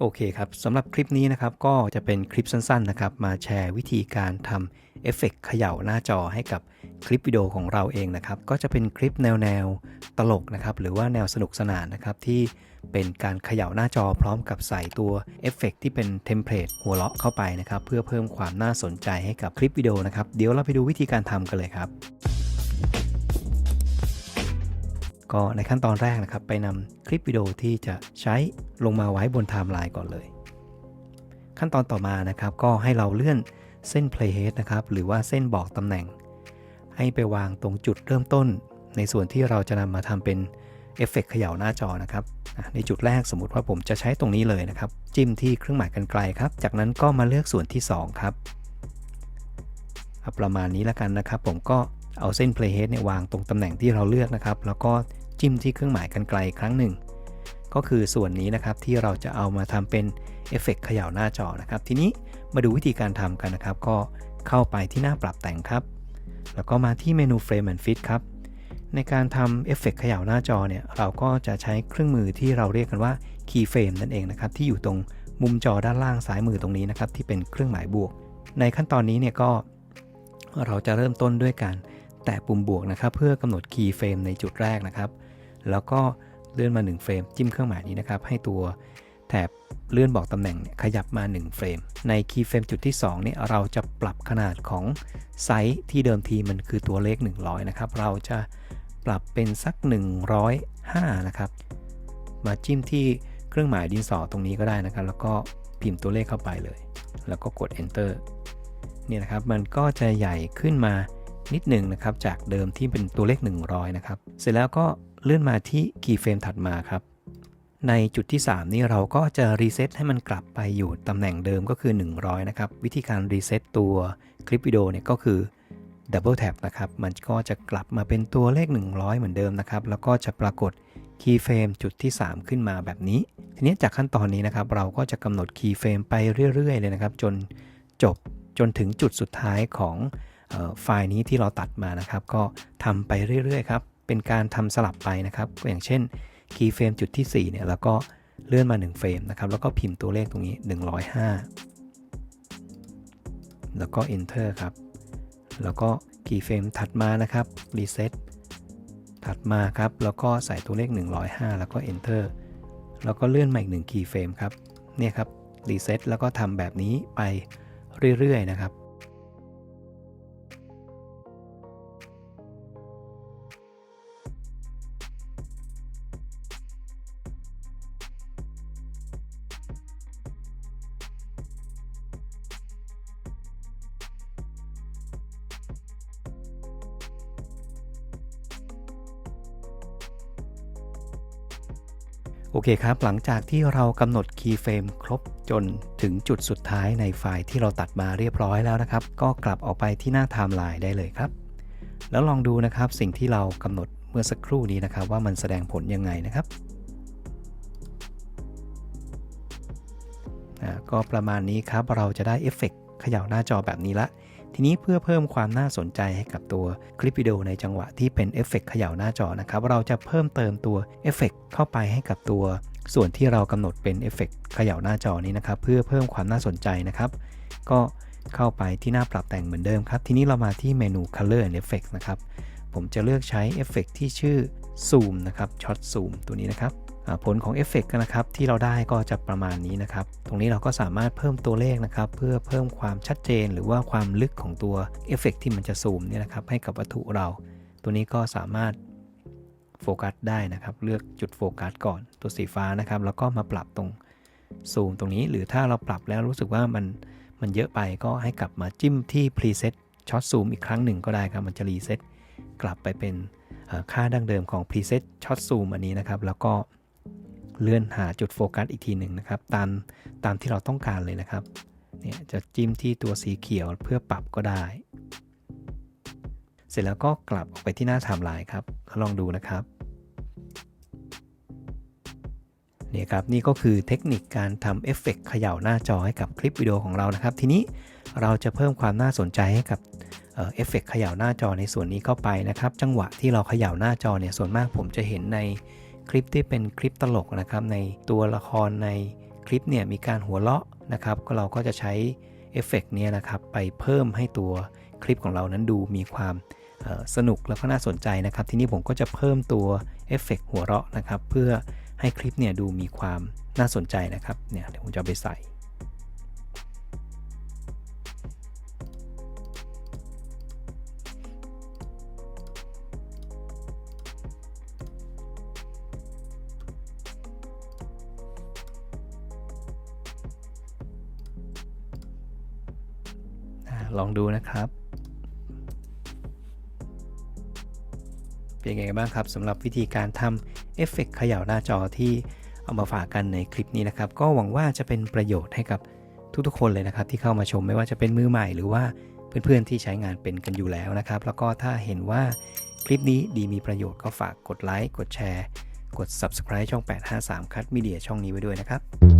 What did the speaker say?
โอเคครับสำหรับคลิปนี้นะครับก็จะเป็นคลิปสั้นๆนะครับมาแชร์วิธีการทำเอฟเฟกต์เขย่าหน้าจอให้กับคลิปวิดีโอของเราเองนะครับก็จะเป็นคลิปแนวแนวๆตลกนะครับหรือว่าแนวสนุกสนานนะครับที่เป็นการเขย่าหน้าจอพร้อมกับใส่ตัวเอฟเฟกต์ที่เป็นเทมเพลตหัวเราะเข้าไปนะครับเพื่อเพิ่มความน่าสนใจให้กับคลิปวิดีโอนะครับเดี๋ยวเราไปดูวิธีการทำกันเลยครับ ก็ในขั้นตอนแรกนะครับ ไปนำคลิปวิดีโอที่จะใช้ลงมาไว้บนไทม์ไลน์ก่อนเลย ขั้นตอนต่อมานะครับ ก็ให้เราเลื่อนเส้น playhead นะครับ หรือว่าเส้นบอกตำแหน่ง ให้ไปวางตรงจุดเริ่มต้น ในส่วนที่เราจะนำมาทำเป็นเอฟเฟกต์เขย่าหน้าจอนะครับ ในจุดแรกสมมุติว่าผมจะใช้ตรงนี้เลยนะครับ จิ้มที่เครื่องหมายกันไกลครับ จากนั้นก็มาเลือกส่วนที่ 2 ครับ ประมาณนี้แล้วกันนะครับ ผมก็ เอาเส้น playhead เนี่ยวางตรงตำแหน่งที่เราเลือกนะครับ แล้วก็จิ้มที่เครื่องหมายกันไกลครั้งหนึ่ง ก็คือส่วนนี้นะครับที่เราจะเอามาทำเป็นเอฟเฟกต์เขย่าหน้าจอนะครับ ทีนี้มาดูวิธีการทำกันนะครับ ก็เข้าไปที่หน้าปรับแต่งครับ แล้วก็มาที่เมนู Frame and Fit ครับ ในการทำเอฟเฟกต์เขย่าหน้าจอเนี่ยเราก็จะใช้เครื่องมือที่เราเรียกกันว่า Keyframe นั่นเองนะครับที่อยู่ตรงมุมจอด้านล่างซ้ายมือตรงนี้นะครับที่เป็นเครื่องหมายบวก ในขั้นตอนนี้เนี่ยก็เราจะเริ่มต้นด้วยการ แตะปุ่มบวกนะครับเพื่อกำหนด Keyframe ในจุดแรกนะครับ แล้วก็เลื่อนมา 1 เฟรม จิ้มเครื่องหมายนี้นะครับ ให้ตัวแถบเลื่อนบอกตำแหน่งขยับมา 1 เฟรม ในคีย์เฟรมจุดที่2เนี่ยเราจะปรับขนาดของไซส์ที่เดิมทีมันคือตัวเลข 100 นะครับ เราจะปรับเป็นสัก 105 นะครับ มาจิ้มที่เครื่องหมายดินสอตรงนี้ก็ได้นะครับ แล้วก็พิมพ์ตัวเลขเข้าไปเลย แล้วก็กด enter เนี่ยนะครับ มันก็จะใหญ่ขึ้นมา นิดหนึ่งนะครับ จากเดิมที่เป็นตัวเลข 100 นะครับ เสร็จแล้วก็เลื่อนมาที่คีย์เฟรมถัดมาครับ ในจุดที่ 3 นี้เราก็จะรีเซ็ตให้มันกลับไปอยู่ตำแหน่งเดิมก็คือ 100 นะครับ วิธีการรีเซ็ตตัวคลิปวิดีโอเนี่ยก็คือดับเบิลแท็บนะครับ มันก็จะกลับมาเป็นตัวเลข 100 เหมือนเดิมนะครับ แล้วก็จะปรากฏคีย์เฟรมจุดที่ 3 ขึ้นมาแบบนี้ ทีนี้จากขั้นตอนนี้นะครับ เราก็จะกำหนดคีย์เฟรมไปเรื่อย ๆ เลยนะครับ จนจบจนถึงจุดสุดท้ายของ ไฟล์นี้ที่เราตัดมานะครับ ก็ทำไปเรื่อยๆครับ เป็นการทำสลับไปนะครับอย่างเช่นคีย์เฟรมจุดที่4เนี่ยแล้วก็เลื่อนมา 1 เฟรมนะครับ แล้วก็พิมพ์ตัวเลขตรงนี้ 105 แล้วก็ enter ครับ แล้วก็คีย์เฟรมถัดมานะครับ reset ถัดมาครับ แล้วก็ใส่ตัวเลข 105 แล้วก็ enter แล้วก็เลื่อนมาอีก1คีย์เฟรมครับ เนี่ยครับ reset แล้วก็ทำแบบนี้ไปเรื่อยๆนะครับ อเคครับ หลังจากที่เรากำหนดคีย์เฟรมครบจนถึงจุดสุดท้ายในไฟล์ที่เราตัดมาเรียบร้อยแล้วนะครับ ก็กลับออกไปที่หน้าไทม์ไลน์ได้เลยครับ แล้วลองดูนะครับสิ่งที่เรากำหนดเมื่อสักครู่นี้นะครับ ว่ามันแสดงผลยังไงนะครับก็ประมาณนี้ครับเราจะได้เอฟเฟกต์เขย่าหน้าจอแบบนี้ละ ทีนี้เพื่อเพิ่มความน่าสนใจให้กับตัวคลิปวิดีโอในจังหวะที่เป็นเอฟเฟกต์เขย่าหน้าจอนะครับ เราจะเพิ่มเติมตัวเอฟเฟกต์เข้าไปให้กับตัว ส่วนที่เรากำหนดเป็นเอฟเฟกต์เขย่าหน้าจอนี้นะครับ เพื่อเพิ่มความน่าสนใจนะครับ ก็เข้าไปที่หน้าปรับแต่งเหมือนเดิมครับ ทีนี้เรามาที่เมนู Color and Effects นะครับ ผมจะเลือกใช้เอฟเฟกต์ที่ชื่อ Zoom นะครับ Shot Zoom ตัวนี้นะครับผลของเอฟเฟกต์นะครับที่เราได้ก็จะประมาณนี้นะครับ ตรงนี้เราก็สามารถเพิ่มตัวเลขนะครับ เพื่อเพิ่มความชัดเจน หรือว่าความลึกของตัวเอฟเฟกต์ที่มันจะซูมเนี่ยนะครับให้กับวัตถุเรา ตัวนี้ก็สามารถโฟกัสได้นะครับ เลือกจุดโฟกัสก่อนตัวสีฟ้านะครับ แล้วก็มาปรับตรงซูมตรงนี้ หรือถ้าเราปรับแล้วรู้สึกว่ามันมันเยอะไปก็ให้กลับมาจิ้มที่ preset shot zoom อีกครั้งหนึ่งก็ได้ครับมันจะรีเซ็ตกลับไปเป็น ค่าดั้งเดิมของ preset shot zoom อันนี้นะครับ แล้วก็เลื่อนหาจุดโฟกัสอีกทีหนึ่งนะครับ ตามตามที่เราต้องการเลยนะครับ เนี่ยจะจิ้มที่ตัวสีเขียวเพื่อปรับก็ได้ เสร็จแล้วก็กลับออกไปที่หน้าไทม์ไลน์ครับลองดูนะครับนี่ครับนี่ก็คือเทคนิคการทำเอฟเฟกต์เขย่าหน้าจอให้กับคลิปวิดีโอของเรานะครับ ทีนี้เราจะเพิ่มความน่าสนใจให้กับ เอฟเฟกต์เขย่าหน้าจอในส่วนนี้เข้าไปนะครับ จังหวะที่เราเขย่าหน้าจอเนี่ยส่วนมากผมจะเห็นในคลิปที่เป็นคลิปตลกนะครับ ในตัวละครในคลิปเนี่ยมีการหัวเราะนะครับ ก็เราก็จะใช้เอฟเฟกต์เนี่ยนะครับไปเพิ่มให้ตัวคลิปของเรานั้นดูมีความสนุกแล้วก็น่าสนใจนะครับ ทีนี้ผมก็จะเพิ่มตัวเอฟเฟกต์หัวเราะนะครับ เพื่อให้คลิปเนี่ยดูมีความน่าสนใจนะครับเนี่ยเดี๋ยวผมจะไปใส่ ลองดูนะครับ เป็นยังไงบ้างครับสำหรับวิธีการทำเอฟเฟกต์เขย่าหน้าจอที่เอามาฝากกันในคลิปนี้นะครับ ก็หวังว่าจะเป็นประโยชน์ให้กับทุกๆคนเลยนะครับ ที่เข้ามาชมไม่ว่าจะเป็นมือใหม่หรือว่าเพื่อนๆที่ใช้งานเป็นกันอยู่แล้วนะครับ แล้วก็ถ้าเห็นว่าคลิปนี้ดีมีประโยชน์ก็ฝากกดไลค์กดแชร์ กด subscribe ช่อง 853 คัดมีเดียช่องนี้ไว้ด้วยนะครับ